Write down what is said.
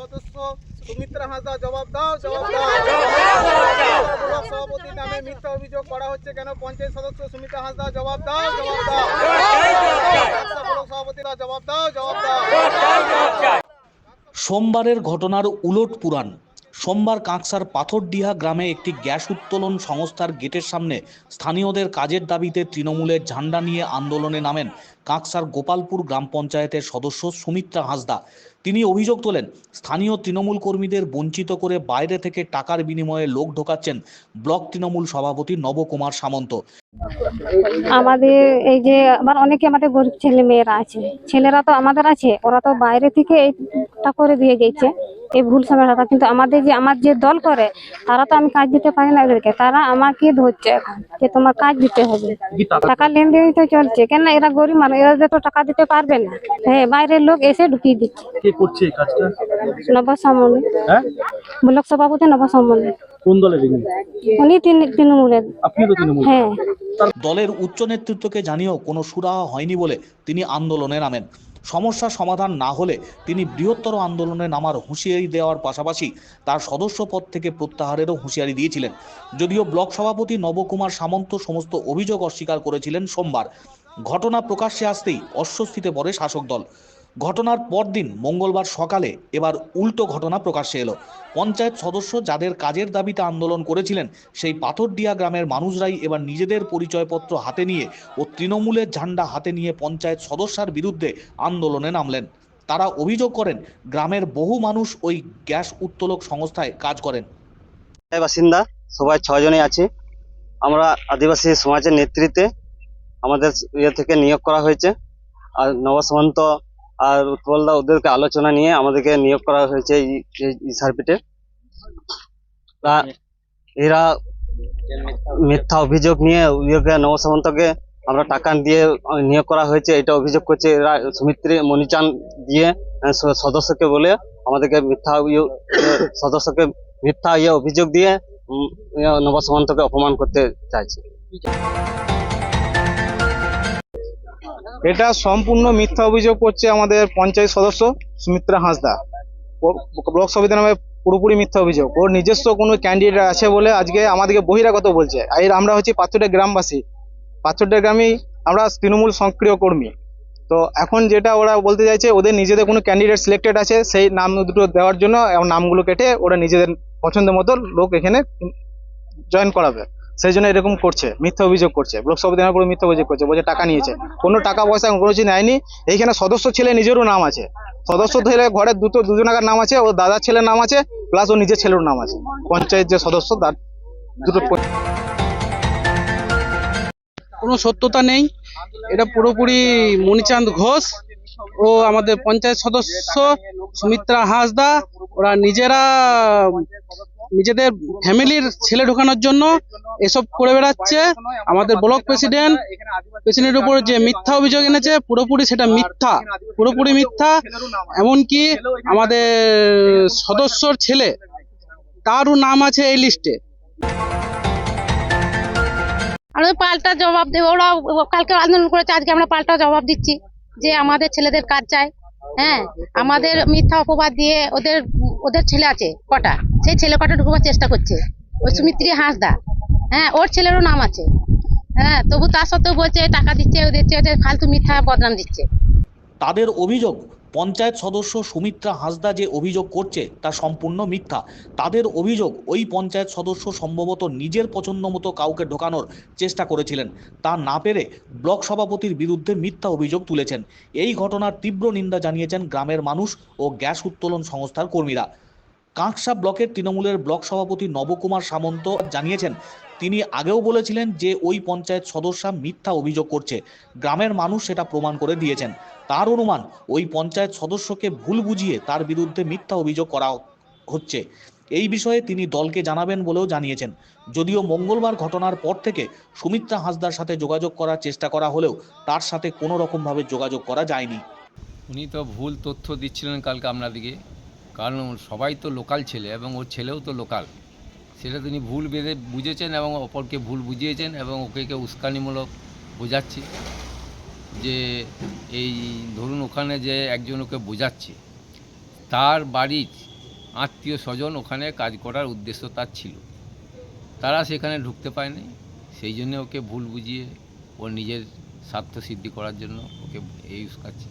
সদস্য সুমিত্রা হাসদা জবাব দাও জবাব দাও। ব্লক সভাপতি নামে মিথ্যা অভিযোগ করা হচ্ছে কেন? পঞ্চায়েত সদস্য সুমিত্রা হাসদা জবাব দাও জবাব দাও। ব্লক সভাপতিরা জবাব দাও জবাব দাও। সোমবারের ঘটনার উলট পুরাণ। সোমবার কাঁকসার পাথরডিহা গ্রামে একটি গ্যাস উত্তোলন সংস্থার গেটের সামনে স্থানীয়দের কাজের দাবিতে তৃণমূলের ঝান্ডা নিয়ে আন্দোলনে নামেন কাঁকসার গোপালপুর গ্রাম পঞ্চায়েতের সদস্য সুমিত্রা হাসদা তিনি অভিযোগ তোলেন, স্থানীয় তৃণমূল কর্মীদের বঞ্চিত করে বাইরে থেকে টাকার বিনিময়ে লোক ঢোকাচ্ছেন ব্লক তৃণমূল সভাপতি নবকুমার সামন্ত। আমাদের এই যে আবার অনেকে আমাদের গরিব ছেলে মেয়েরা আছে। ছেলেরা তো আমাদের আছে ওরা তো বাইরে থেকে এইটা করে দিয়ে গেছে এই ভুল সময়টা কিন্তু আমাদের যে আমার যে দল করে তারা তো আমি কাজ দিতে পারি না এদেরকে। তারা আমাকে ধরছে এখন যে তোমার কাজ দিতে হবে। টাকা লেনদেনই তো চলছে কেন এরা গরিব মানুষ এরা তো টাকা দিতে পারবে না। হ্যাঁ বাইরের লোক এসে ঢুকিয়ে দিচ্ছে। কাজটা? নবসামনে হ্যাঁ? ব্লক সভাপতি নবসামনে কোন দলের ইনি? উনি তিন- তৃণমূলের। আপনি তো তৃণমূল। হ্যাঁ। দলের উচ্চ নেতৃত্বকে জানিয়েও কোনো সুরাহা হয়নি বলে তিনি আন্দোলনে নামেন। সমস্যার সমাধান না হলে তিনি বৃহত্তর আন্দোলনে নামার হুঁশিয়ারি দেওয়ার পাশাপাশি তার সদস্য পদ থেকে প্রত্যাহারেরও হুঁশিয়ারি দিয়েছিলেন। যদিও ব্লক সভাপতি নবকুমার সামন্ত সমস্ত অভিযোগ অস্বীকার করেছিলেন সোমবার। ঘটনা প্রকাশ্যে আসতেই অস্বস্তিতে পড়ে শাসক দল। ঘটনার পরদিন মঙ্গলবার সকালে এবার উল্টো ঘটনা প্রকাশ্যে এলো। পঞ্চায়েত সদস্য যাদের কাজের দাবিতে আন্দোলন করেছিলেন, সেই পাথরডিয়া গ্রামের মানুষরাই এবার নিজেদের পরিচয়পত্র হাতে নিয়ে ও তৃণমূলের ঝান্ডা হাতে নিয়ে পঞ্চায়েত সদস্যার বিরুদ্ধে আন্দোলনে নামলেন। তারা অভিযোগ করেন, গ্রামের বহু মানুষ ওই গ্যাস উত্তোলক সংস্থায় কাজ করেন। বাসিন্দা, সবাই ছজনই আছে। আমরা আদিবাসী সমাজের নেতৃত্বে আমাদের ইয়ে থেকে নিয়োগ করা হয়েছে। আর নব সামন্ত আর উৎপলদা ওদেরকে আলোচনা নিয়ে আমাদেরকে নিয়োগ করা হয়েছে এই সার্কিটে। এরা মিথ্যা অভিযোগ নিয়ে ইয়েকে নব সামন্তকে আমরা টাকা দিয়ে নিয়োগ করা হয়েছে, এটা অভিযোগ করছে এরা সুমিত্রী মণিচান দিয়ে সদস্যকে বলে আমাদেরকে মিথ্যা সদস্যকে মিথ্যা ইয়ে অভিযোগ দিয়ে ইয়ে অপমান করতে চাইছে। এটা সম্পূর্ণ মিথ্যা অভিযোগ করছে আমাদের পঞ্চায়েত সদস্য সুমিত্রা হাঁসদা। ব্লক সমিতি নামে পুরোপুরি মিথ্যা অভিযোগ। ওর নিজস্ব কোনো ক্যান্ডিডেট আছে বলে আজকে আমাদেরকে বহিরাগত বলছে। আর আমরা হচ্ছি পাথরডা গ্রামবাসী। পাথরডা গ্রামেই আমরা তৃণমূল সক্রিয় কর্মী। তো এখন যেটা ওরা বলতে চাইছে, ওদের নিজেদের কোনো ক্যান্ডিডেট সিলেক্টেড আছে, সেই নাম দুটো দেওয়ার জন্য নামগুলো কেটে ওরা নিজেদের পছন্দ মতো লোক এখানে জয়েন করাবে। সেই জন্য এরকম করছে, মিথ্যা অভিযোগ করছে। ব্লক সভাপতি নামে পুরো মিথ্যা অভিযোগ করছে, বলছে টাকা নিয়েছে। কোনো টাকা পয়সা কোনো কিছু নেয়নি। এইখানে সদস্য ছেলে নিজেরও নাম আছে। সদস্য ছেলে ঘরের দুটো দুজনাকার নাম আছে, ও দাদার ছেলের নাম আছে, প্লাস ও নিজের ছেলের নাম আছে। পঞ্চায়েত যে সদস্য, তার দুটো কোনো সত্যতা নেই। এটা পুরোপুরি মণিচাঁদ ঘোষ। ও আমাদের পঞ্চায়েত সদস্য, সুমিত্রা হাঁসদা। ওরা নিজেরা নিজেদের ফ্যামিলির ছেলে ঢোকানোর জন্য এসব করে বেড়াচ্ছে। আমাদের ব্লক প্রেসিডেন্ট, প্রেসিডেন্টের উপর যে মিথ্যা অভিযোগ এনেছে, পুরোপুরি সেটা মিথ্যা, পুরোপুরি মিথ্যা। এমনকি আমাদের সদস্যর ছেলে, তারও নাম আছে এই লিস্টে। আমরা পাল্টা জবাব দেবো। ওরা কালকে আন্দোলন করেছে, আজকে আমরা পাল্টা জবাব দিচ্ছি যে আমাদের ছেলেদের কাজ চাই। হ্যাঁ আমাদের মিথ্যা অপবাদ দিয়ে ওদের ওদের ছেলে আছে, কটা? সেই ছেলে কটা ঢুকবার চেষ্টা করছে। ওই সুমিত্রী হাঁসদা। হ্যাঁ ওর ছেলেরও নাম আছে। হ্যাঁ তবু তার সত্ত্বেও বলছে, টাকা দিচ্ছে, ও দিচ্ছে ফালতু মিথ্যা বদনাম দিচ্ছে। তাদের অভিযোগ পঞ্চায়েত সদস্য সুমিত্রা হাঁসদা যে অভিযোগ করছে তা সম্পূর্ণ মিথ্যা। তাদের অভিযোগ, ওই পঞ্চায়েত সদস্য সম্ভবত নিজের পছন্দ মতো কাউকে ঢোকানোর চেষ্টা করেছিলেন। তা না পেরে ব্লক সভাপতির বিরুদ্ধে মিথ্যা অভিযোগ তুলেছেন। এই ঘটনার তীব্র নিন্দা জানিয়েছেন গ্রামের মানুষ ও গ্যাস উত্তোলন সংস্থার কর্মীরা। কাঁকসা ব্লকের তৃণমূলের ব্লক সভাপতি নবকুমার সামন্ত জানিয়েছেন, তিনি আগেও বলেছিলেন যে ওই পঞ্চায়েত সদস্যা মিথ্যা অভিযোগ করছে। গ্রামের মানুষ সেটা প্রমাণ করে দিয়েছেন। তার অনুমান, ওই পঞ্চায়েত সদস্যকে ভুল বুঝিয়ে তার বিরুদ্ধে মিথ্যা অভিযোগ করা হচ্ছে। এই বিষয়ে তিনি দলকে জানাবেন বলেও জানিয়েছেন। যদিও মঙ্গলবার ঘটনার পর থেকে সুমিত্রা হাসদার সাথে যোগাযোগ করার চেষ্টা করা হলেও তার সাথে কোনো রকমভাবে যোগাযোগ করা যায়নি। উনি তো ভুল তথ্য দিচ্ছিলেন কালকে আপনাদিকে কারণ সবাই তো লোকাল ছেলে এবং ওর ছেলেও তো লোকাল। সেটা তিনি ভুল বেঁধে বুঝেছেন এবং অপরকে ভুল বুঝিয়েছেন এবং ওকে কে উস্কানিমূলক বোঝাচ্ছে যে এই ধরুন ওখানে যে একজন ওকে বোঝাচ্ছে। তার বাড়ির আত্মীয় স্বজন ওখানে কাজ করার উদ্দেশ্য তার ছিল। তারা সেখানে ঢুকতে পায়নি সেই জন্য ওকে ভুল বুঝিয়ে ওর নিজের স্বার্থ সিদ্ধি করার জন্য ওকে এই উস্কাচ্ছে।